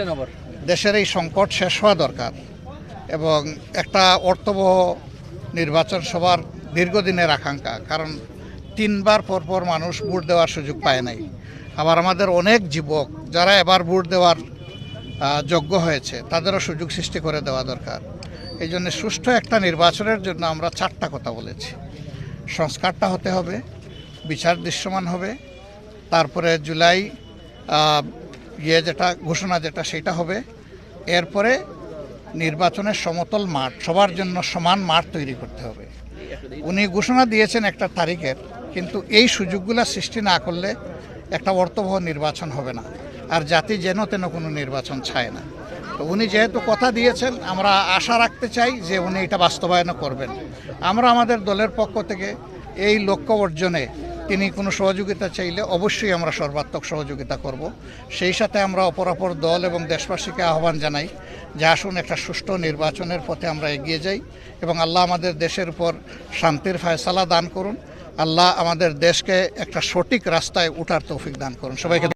है দেশের এই সংকট শেষ হওয়া দরকার এবং একটা অর্থবহ নির্বাচন সবার দীর্ঘদিনের আকাঙ্ক্ষা, কারণ তিনবার পর পর মানুষ ভোট দেওয়ার সুযোগ পায় নাই। আবার আমাদের অনেক যুবক যারা এবার ভোট দেওয়ার যোগ্য হয়েছে, তাদেরও সুযোগ সৃষ্টি করে দেওয়া দরকার। এই জন্য সুষ্ঠু একটা নির্বাচনের জন্য আমরা চারটা কথা বলেছি। সংস্কারটা হতে হবে, বিচার দৃশ্যমান হবে, তারপরে জুলাই ইয়ে যেটা, ঘোষণা যেটা, সেটা হবে। এরপরে নির্বাচনের সমতল মাঠ, সবার জন্য সমান মাঠ তৈরি করতে হবে। উনি ঘোষণা দিয়েছেন একটা তারিখের, কিন্তু এই সুযোগগুলো সৃষ্টি না করলে একটা অর্থবহ নির্বাচন হবে না। আর জাতি যেন তেন কোনো নির্বাচন চায় না। তো উনি যেহেতু কথা দিয়েছেন, আমরা আশা রাখতে চাই যে উনি এটা বাস্তবায়ন করবেন। আমরা আমাদের দলের পক্ষ থেকে এই লক্ষ্য অর্জনে তিনি কোনো সহযোগিতা চাইলে অবশ্যই আমরা সর্বাত্মক সহযোগিতা করব। সেই সাথে আমরা অপরাপর দল এবং দেশবাসীকে আহ্বান জানাই যে আসুন একটা সুষ্ঠু নির্বাচনের পথে আমরা এগিয়ে যাই এবং আল্লাহ আমাদের দেশের উপর শান্তির ফায়সালা দান করুন। আল্লাহ আমাদের দেশকে একটা সঠিক রাস্তায় উঠার তৌফিক দান করুন। সবাইকে